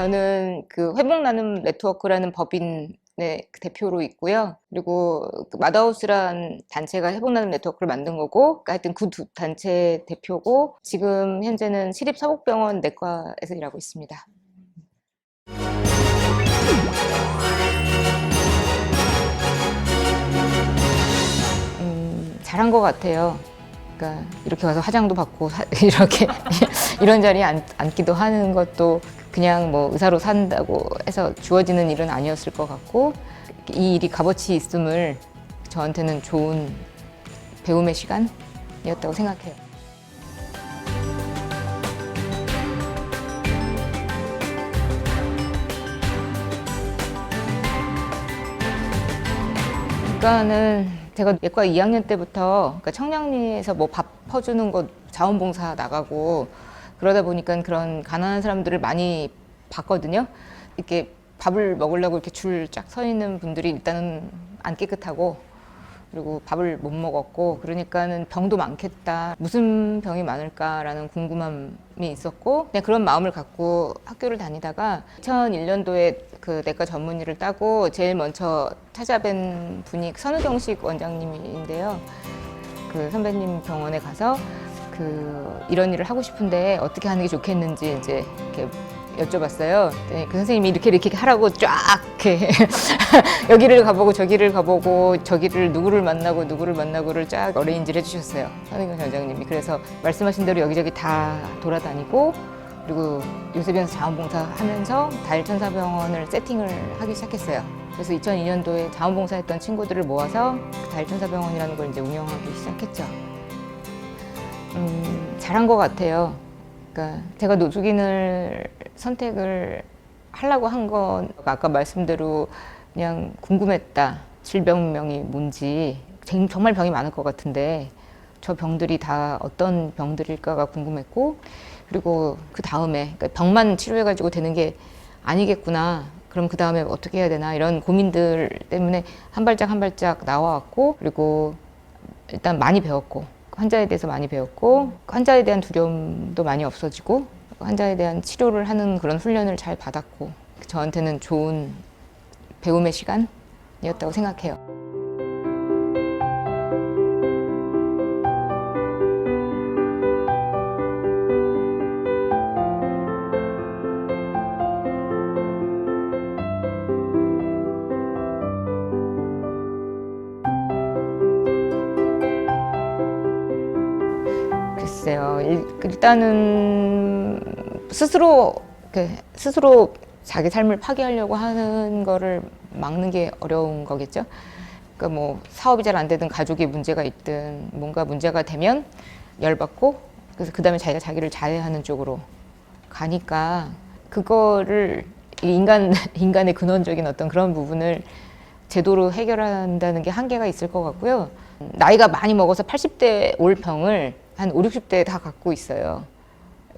저는 그 회복 나눔 네트워크라는 법인의 그 대표로 있고요. 그리고 그 마다우스란 단체가 회복 나눔 네트워크를 만든 거고, 그러니까 하여튼 그 두 단체 대표고, 지금 현재는 시립사복병원 내과에서 일하고 있습니다. 음, 잘한 것 같아요. 그러니까 이렇게 와서 화장도 받고 사- 이렇게 이런 자리에 앉, 앉기도 하는 것도 그냥 뭐 의사로 산다고 해서 주어지는 일은 아니었을 것 같고 이 일이 값어치 있음을 저한테는 좋은 배움의 시간이었다고 생각해요. 그러니까는 제가 예과 2학년 때부터 그러니까 청량리에서 뭐 밥 퍼주는 거 자원봉사 나가고 그러다 보니까 그런 가난한 사람들을 많이 봤거든요. 이렇게 밥을 먹으려고 이렇게 줄 쫙 서 있는 분들이 일단은 안 깨끗하고 그리고 밥을 못 먹었고 그러니까는 병도 많겠다 무슨 병이 많을까라는 궁금함이 있었고 그냥 그런 마음을 갖고 학교를 다니다가 2001년도에 그 내과 전문의를 따고 제일 먼저 찾아뵌 분이 선우경식 원장님인데요 그 선배님 병원에 가서 그 이런 일을 하고 싶은데 어떻게 하는 게 좋겠는지 이제 이렇게 여쭤봤어요. 그랬더니 그 선생님이 이렇게 이렇게 하라고 쫙 여기를 가보고 저기를 가보고 저기를 누구를 만나고 누구를 만나고를 쫙 어레인지를 해주셨어요. 선생님 원장님이 그래서 말씀하신 대로 여기저기 다 돌아다니고 그리고 요새병원에서 자원봉사 하면서 다일천사병원을 세팅을 하기 시작했어요. 그래서 2002년도에 자원봉사했던 친구들을 모아서 그 다일천사병원이라는 걸 이제 운영하기 시작했죠. 음, 잘한 것 같아요. 그러니까 제가 노숙인을 선택을 하려고 한 건 아까 말씀대로 그냥 궁금했다. 질병명이 뭔지 정- 정말 병이 많을 것 같은데 저 병들이 다 어떤 병들일까가 궁금했고 그리고 그 다음에 그러니까 병만 치료해가지고 되는 게 아니겠구나. 그럼 그 다음에 어떻게 해야 되나 이런 고민들 때문에 한 발짝 한 발짝 나와왔고 그리고 일단 많이 배웠고 환자에 대해서 많이 배웠고 환자에 대한 두려움도 많이 없어지고 환자에 대한 치료를 하는 그런 훈련을 잘 받았고 저한테는 좋은 배움의 시간이었다고 생각해요. 글쎄요. 일, 일단은 스스로 스스로 자기 삶을 파괴하려고 하는 거를 막는 게 어려운 거겠죠. 그러니까 뭐 사업이 잘 안 되든 가족에 문제가 있든 뭔가 문제가 되면 열받고 그래서 그다음에 자기가 자기를 자해하는 쪽으로 가니까 그거를 이 인간 인간의 근원적인 어떤 그런 부분을 제도로 해결한다는 게 한계가 있을 것 같고요. 나이가 많이 먹어서 80대 올 병을 한 5, 60대에 다 갖고 있어요.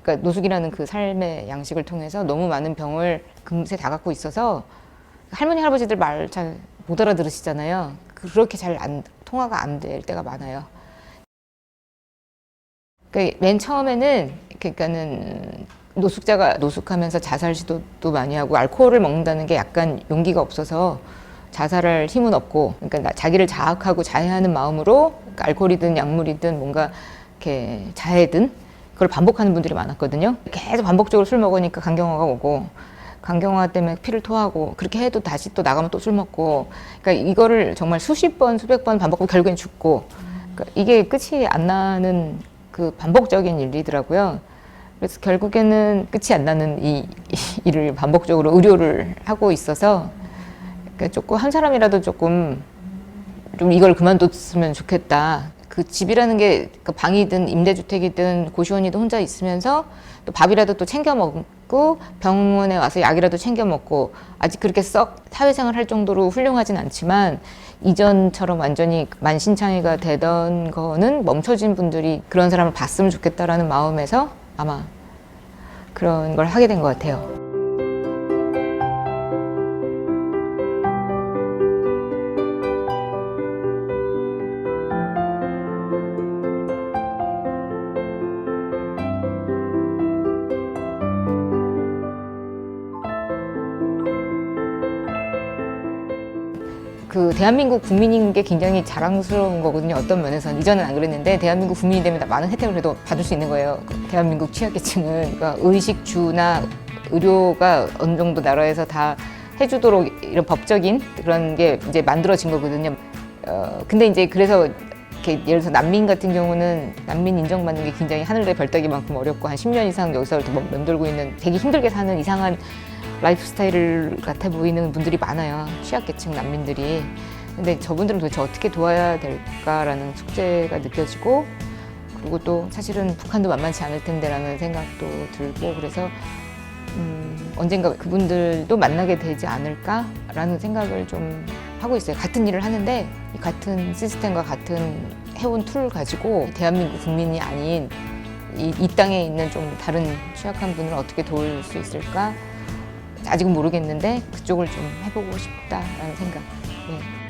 그러니까 노숙이라는 그 삶의 양식을 통해서 너무 많은 병을 금세 다 갖고 있어서 할머니 할아버지들 말 잘 못 알아들으시잖아요. 그렇게 잘 안, 통화가 안 될 때가 많아요. 그러니까 맨 처음에는 그러니까는 노숙자가 노숙하면서 자살 시도도 많이 하고 알코올을 먹는다는 게 약간 용기가 없어서 자살할 힘은 없고 그러니까 나- 자기를 자학하고 자해하는 마음으로 그러니까 알코올이든 약물이든 뭔가 이렇게 자해든 그걸 반복하는 분들이 많았거든요. 계속 반복적으로 술 먹으니까 간경화가 오고 간경화 때문에 피를 토하고 그렇게 해도 다시 또 나가면 또 술 먹고 그러니까 이거를 정말 수십 번 수백 번 반복하고 결국엔 죽고 그러니까 이게 끝이 안 나는 그 반복적인 일이더라고요. 그래서 결국에는 끝이 안 나는 이 일을 반복적으로 의료를 하고 있어서 그러니까 조금 한 사람이라도 조금 좀 이걸 그만뒀으면 좋겠다. 그 집이라는 게 그 방이든 임대주택이든 고시원이든 혼자 있으면서 또 밥이라도 또 챙겨 먹고 병원에 와서 약이라도 챙겨 먹고 아직 그렇게 썩 사회생활 할 정도로 훌륭하진 않지만 이전처럼 완전히 만신창이가 되던 거는 멈춰진 분들이 그런 사람을 봤으면 좋겠다라는 마음에서 아마 그런 걸 하게 된 것 같아요. 그 대한민국 국민인 게 굉장히 자랑스러운 거거든요. 어떤 면에서는 이전은 안 그랬는데 대한민국 국민이 되면 많은 혜택을 그래도 받을 수 있는 거예요. 그 대한민국 취약계층은 그러니까 의식주나 의료가 어느 정도 나라에서 다 해주도록 이런 법적인 그런 게 이제 만들어진 거거든요. 어, 근데 이제 그래서 이렇게 예를 들어서 난민 같은 경우는 난민 인정받는 게 굉장히 하늘의 별따기만큼 어렵고 한 10년 이상 여기서 이렇게 멈- 맴돌고 있는 되게 힘들게 사는 이상한 라이프 스타일 같아 보이는 분들이 많아요. 취약계층 난민들이. 근데 저분들은 도대체 어떻게 도와야 될까라는 숙제가 느껴지고 그리고 또 사실은 북한도 만만치 않을 텐데라는 생각도 들고 그래서 음, 언젠가 그분들도 만나게 되지 않을까라는 생각을 좀 하고 있어요. 같은 일을 하는데 이 같은 시스템과 같은 해온 툴 가지고 대한민국 국민이 아닌 이, 이 땅에 있는 좀 다른 취약한 분을 어떻게 도울 수 있을까? 아직은 모르겠는데 그쪽을 좀 해보고 싶다라는 생각. 예.